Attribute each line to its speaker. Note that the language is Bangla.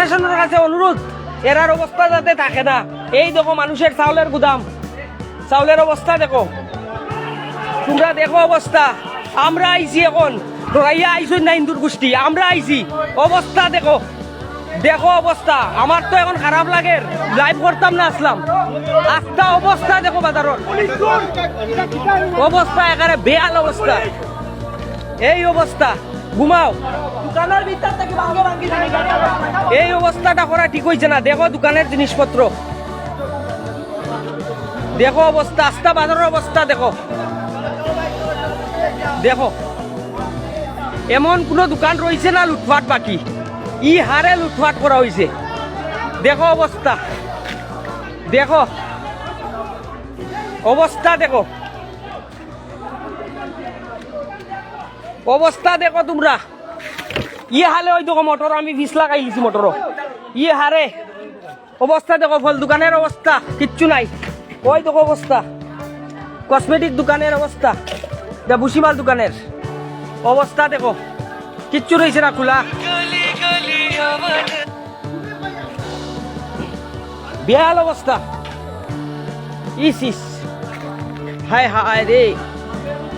Speaker 1: প্রশাসনের কাছে অনুরোধ, এরার অবস্থা যাতে থাকে না। এই দেখো মানুষের চাউলের গুদাম। চাউলের অবস্থা দেখো। তোমরা দেখো অবস্থা। আমরা আইছি এখন। তোরাইয়া আইছো না হিন্দুর গোষ্ঠী। আমরা আইছি। অবস্থা দেখো। দেখো অবস্থা। আমার তো এখন খারাপ লাগে। লাইভ করতাম না, আসলাম। আস্থা অবস্থা দেখো বাজারর। অবস্থা এখানে বেয়াল অবস্থা। এই অবস্থা। ঘুমাও। দোকানের ভিতর থেকে ভাঙ্গে ভাঙ্গি এই অবস্থাটা করা ঠিক হয়েছে না। দেখো দোকানের জিনিসপত্র। দেখো অবস্থা আস্থা বাজারের অবস্থা দেখো। দেখো, এমন কোনো দোকান রয়েছে না লুটপাট বাকি। ই হারে লুটপাট করা হয়েছে দেখো অবস্থা। দেখো। অবস্থা দেখো। অবস্থা দেখো তোমরা। ইয়ে হালে ওই দেখো মোটর আমি বিশ লাখ আইলিছি মোটর ইয়ে হারে অবস্থা দেখো, ফল দোকানের অবস্থা কিচ্ছু নাই। ওই দেখো অবস্থা কসমেটিক দোকানের অবস্থা দা বুসিমাল দোকানের। অবস্থা দেখো, কিচ্ছু রয়েছে না খোলা। বেহাল অবস্থা ইস ইস হায় হায় রে